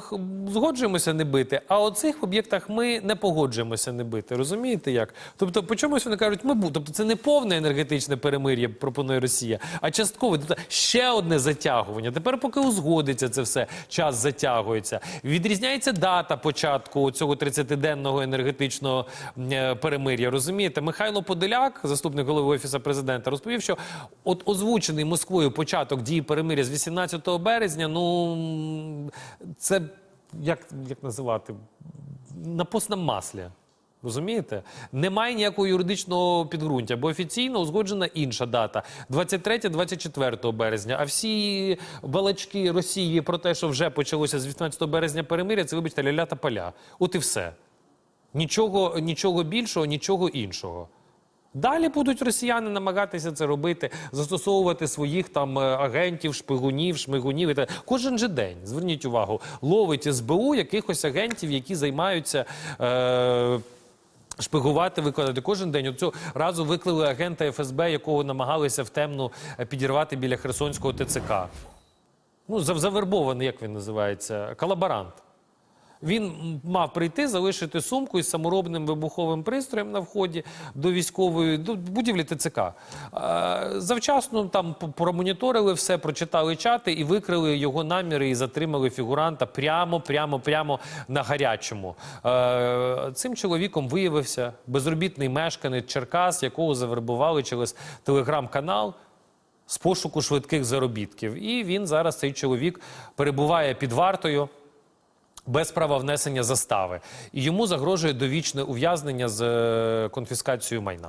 х- згоджуємося не бити, а у цих об'єктах ми не погоджуємося не бити. Розумієте як? Тобто, по чомусь вони кажуть, ми бу. Тобто, це не повне енергетичне перемир'я, пропонує Росія, а часткове. Тобто ще одне затягування. Тепер, поки узгодиться це все, час затягується. Відрізняється дата початку цього 30-денного енергетичного е, перемир'я. Розумієте, Михайло Подоляк, заступник голови офісу президента, розповів, що от озвучений Москвою початок дії перемир'я з 18 березня. Ну це як, як називати на постному маслі. Розумієте? Немає ніякого юридичного підґрунтя, бо офіційно узгоджена інша дата 23-24 березня. А всі балачки Росії про те, що вже почалося з 18 березня перемиря, це вибачте ляля та поля. От і все. Нічого, нічого більшого, нічого іншого. Далі будуть росіяни намагатися це робити, застосовувати своїх там е, агентів, шпигунів, шмигунів. Кожен же день, зверніть увагу, ловить СБУ якихось агентів, які займаються. Е- Шпигувати, виконати кожен день. Цього разу виклили агента ФСБ, якого намагалися в темну е, підірвати біля Херсонського ТЦК. Ну, завербований, як він називається, колаборант. Він мав прийти, залишити сумку із саморобним вибуховим пристроєм на вході до військової до будівлі ТЦК. Е, Завчасно там промоніторили все, прочитали чати і викрили його наміри і затримали фігуранта прямо, прямо, прямо на гарячому. Е, Цим чоловіком виявився безробітний мешканець Черкас, якого завербували через телеграм-канал з пошуку швидких заробітків. І він зараз цей чоловік перебуває під вартою. Без права внесення застави, і йому загрожує довічне ув'язнення з е, конфіскацією майна.